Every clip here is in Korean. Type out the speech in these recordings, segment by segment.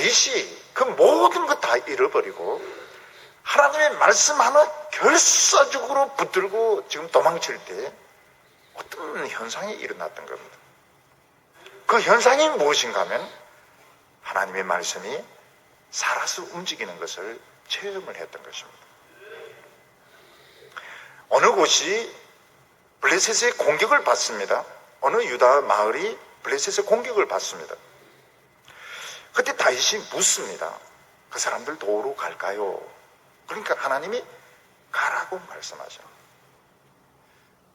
다윗이 그 모든 것 다 잃어버리고 하나님의 말씀 하나 결사적으로 붙들고 지금 도망칠 때 어떤 현상이 일어났던 겁니다. 그 현상이 무엇인가 하면 하나님의 말씀이 살아서 움직이는 것을 체험을 했던 것입니다. 어느 곳이 블레셋의 공격을 받습니다. 어느 유다 마을이 블레셋의 공격을 받습니다. 그때 다윗이 묻습니다. 그 사람들 도로 갈까요? 그러니까 하나님이 가라고 말씀하죠.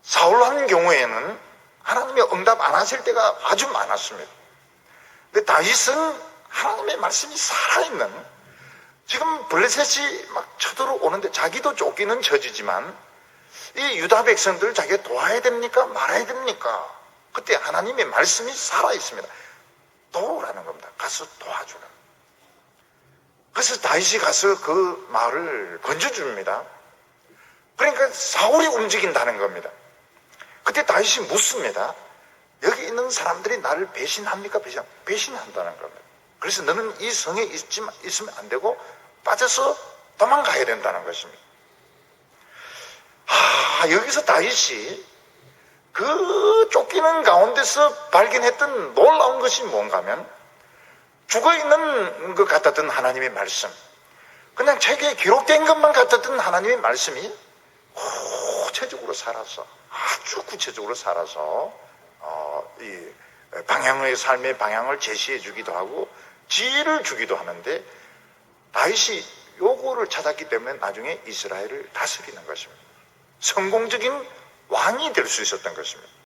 사울 한 경우에는 하나님이 응답 안 하실 때가 아주 많았습니다. 근데 다윗은 하나님의 말씀이 살아있는 지금 블레셋이 막 쳐들어오는데 자기도 쫓기는 처지지만 이 유다 백성들 자기가 도와야 됩니까? 말아야 됩니까? 그때 하나님의 말씀이 살아있습니다. 도우라는 겁니다. 가서 도와주라. 그래서 다윗이 가서 그 마을을 건져줍니다. 그러니까 사울이 움직인다는 겁니다. 그때 다윗이 묻습니다. 여기 있는 사람들이 나를 배신합니까? 배신, 배신한다는 겁니다. 그래서 너는 이 성에 있지, 있으면 안 되고 빠져서 도망가야 된다는 것입니다. 아, 여기서 다윗이 그 쫓기는 가운데서 발견했던 놀라운 것이 뭔가 하면 죽어 있는 것 같았던 하나님의 말씀. 그냥 책에 기록된 것만 같았던 하나님의 말씀이 구체적으로 살아서 아주 구체적으로 살아서 어, 이 방향의 삶의 방향을 제시해 주기도 하고 지혜를 주기도 하는데 다윗이 요거를 찾았기 때문에 나중에 이스라엘을 다스리는 것입니다. 성공적인 왕이 될 수 있었던 것입니다.